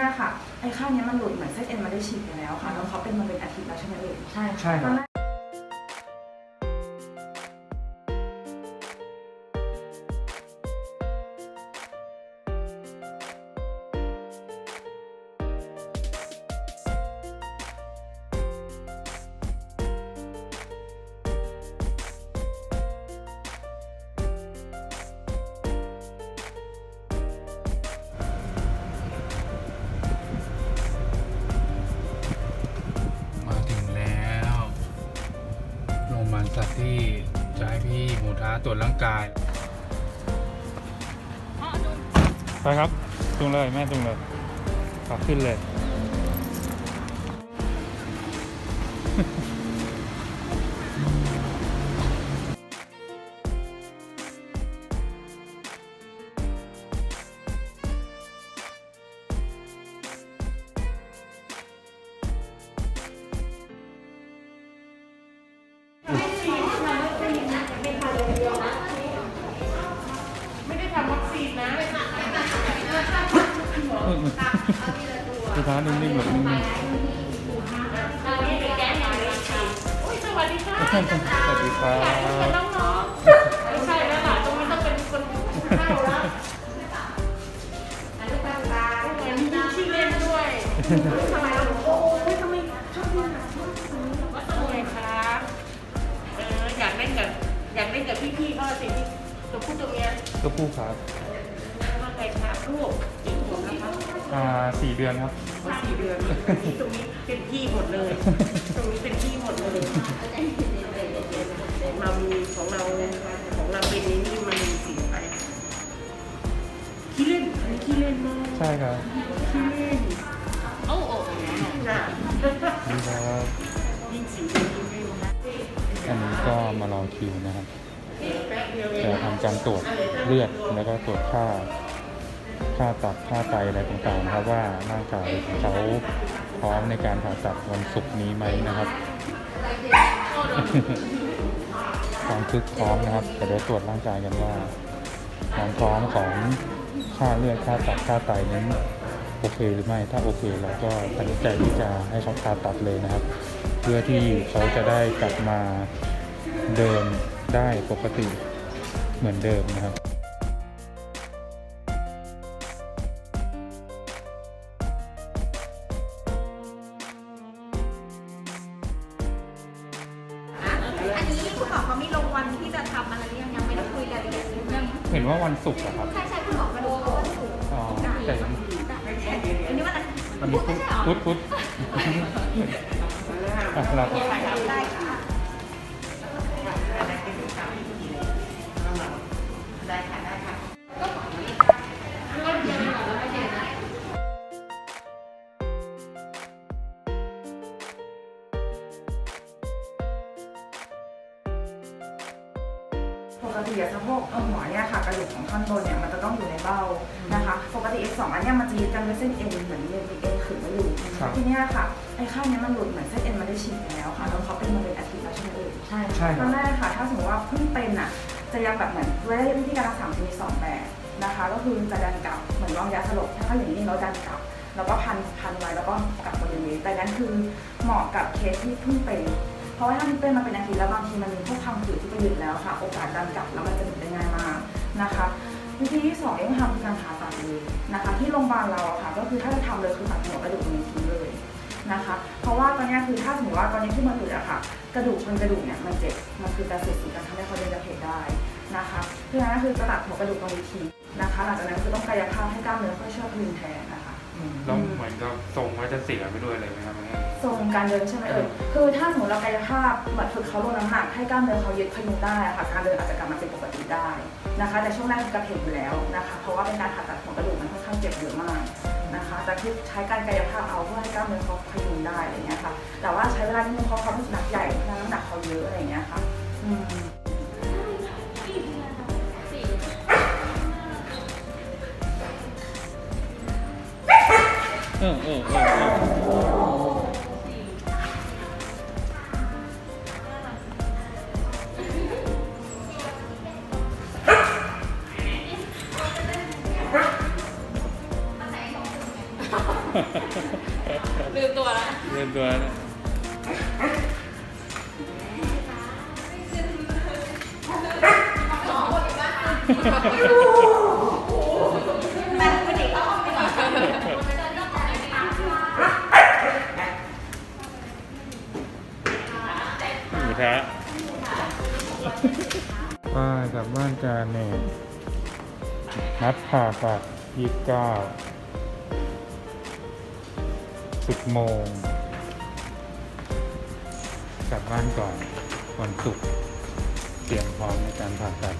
นี้ยค่ะไอ้ข้างเนี้ยมันหลุดเหมือนเส้นเอ็นมันได้ฉีกไปแล้วค่ะแล้วเขาเป็นมาเป็นอาทิตย์แล้วใช่ไหมเอ่ย ใช่ใช่คตรัอบัทที่จะให้พี่หมูท้าตรวจร่างกายไปครับจุงเลยแม่จุงเลยขับขึ้นเลย นิ่งๆแบบนิ่งโอ้ยสวัสดีค่ะๆสวัสดีครับเป็นน้องๆไม่ใช่แล้วล่ะตรงนี้ต้องเป็นคนเข้าแล้วเหมือนมีชื่อเล่นด้วยทำไมเราโอ้ยทำไมชอบเล่นอะว่าทำไมครับเอออยากเล่นกับอยากเล่นกับพี่ๆเขาสิที่ตัวผู้ตัวเมียก็พูดครับว่าใครครับลูก อ่าสี่เดือนครับว่าสี่เดือนตรงนี้เป็นพี่หมดเลย ตรงนี้เป็นพี่หมดเลยมามีของเราของเราเป็นนี่นี่มันมีสีไปขี้เล่นอันนี้ขี้เล่นมากใช่ครับขี้เล่นโอ้โหน่ะนี่ครับยิ่งสียิ่งเล่นนะอันนี้ก็มารอคิวนะครับแป๊บเดียวเอจะงทำการตรวจเลือดแล้วก็ตรวจค่า ค่าตับค่าไตอะไรต่างๆนะครับว่าร่างกายของเขาพร้อมในการผ่าตัดวันศุกร์นี้ไหมนะครับความคึกพร้อมนะครับแต่เดี๋ยวตรวจร่างกายกันว่าความพร้อมของค่าเลือดค่าตับค่าไตนั้นโอเคหรือไม่ถ้าโอเคเราก็ตัดสินใจที่จะให้เขาผ่าตัดเลยนะครับ เพื่อที่เขาจะได้กลับมาเดินได้ปกติเหมือนเดิมนะครับ อันนี้คุณหมอเขามีลงวันที่จะทำอะไรหรือยังยังไม่ได้คุยรายละเอียดเรื่องเห็นว่าวันศุกร์อครับ ใช่ใช่คุณบอกระดูกโครงสูงอ๋อแต่อันนี้วันอะไรวันนี้พุธพุธพุธอะเราได้ค่ะ ปกติอะสะโพกเออหัวเนี่ยค่ะกระดูกของท่อนบนเนี่ยมันจะต้องอยู่ในเบ้านะคะปกติ X2 อันเนี้ยมันจะยึดกันด้วยเส้นเอ็นเหมือนเอ็นเอ็นขึงไว้อยู่ครับทีเนี้ยค่ะไอ้ข้างเนี้ยมันหลุดเหมือนเส้นเอ็นมันได้ฉีกไปแล้วค่ะแล้วเขาเป็นมาเป็นอาทิตย์แล้วใช่ไหมเอ่ยใช่ใช่คตรัอบนแรกค่ะ ถ้าสมมติว่าเพิ่งเป็นอะจะยังแบบเหมือนวิธีการรักษาจะมีสองแบบนะคะ ก็คือจะดันกลับเหมือนวางยาสลบถ้าอย่างนี้เราดันกลับ แล้วก็พันพันไว้แล้วก็กลับบริเวณแต่นั้นคือเหมาะกับเคสที่เพิ่งเป็นเพ ราะว่าถ้ามันเป็นมาเป็นอาทิตย์แล้วบางทีมันมีพวกพังผืดที่ไปยึดแล้วค่ะ โอกาสดันกลับแล้วมันจะหลุดได้ง่ายมากนะคะวิธีที่สองที่ต้องทำคือการผ่าตัดเลยนะคะ ที่โรงพยาบาลเราอะค่ะ ก็คือถ้าจะทำเลยคือตัดหัวกระดูกตรงนี้ทิ้งเลยนะคะ เพราะว่าตอนนี้คือถ้าสมมติว่าตอนนี้ที่มันหลุดอะค่ะ กระดูกชนกระดูกเนี่ยมันเจ็บมันคือการเสียดสีการทำให้เขาเดินกระเพกได้นะคะเพราะฉะนั้นคือจะตัดหัวกระดูกตรงนี้ทิ้งนะคะหลังจากนั้นคือต้องกายภาพให้กล้ามเนื้อค่อยเชื่อมพึงแทนนะคะ แล้วเหมือนกับทรงว่าจะเสียไปด้วยเลยไหมครับแม่ ทรงการเดินใช่ไหมเอ่ยคือถ้าสมมติเรากายภาพเหมือนฝึกเขาลงน้ำหนักให้กล้ามเนื้อเขายึดพยุงได้อะค่ะการเดินอาจจะกลับมาเป็นปกติได้นะคะ แต่ช่วงแรกคือกระเพกอยู่แล้วนะคะเพราะว่าเป็นการผ่าตัดของกระดูกมันค่อนข้างเจ็บเยอะมากนะคะแต่คือใช้การกายภาพเอาเพื่อให้กล้ามเนื้อเขาพยุงได้อะไรเงี้ยค่ะแต่ว่าใช้เวลาที่นึงเพราะเขาเป็นสุนัขใหญ่เพราะฉะนั้นน้ำหนักเขาเยอะอะไรเงี้ยค่ะอืม เออเออเออเออลืมตัวแล้วเล่นตัวนะแต่ หมูทะว่ากลับบ้านจานเนี่ยนัดผ่าตัดยี่สิบเก้าสิบโมง กลับบ้านก่อนวันศุกร์เตรียมพร้อมในการผ่าตัด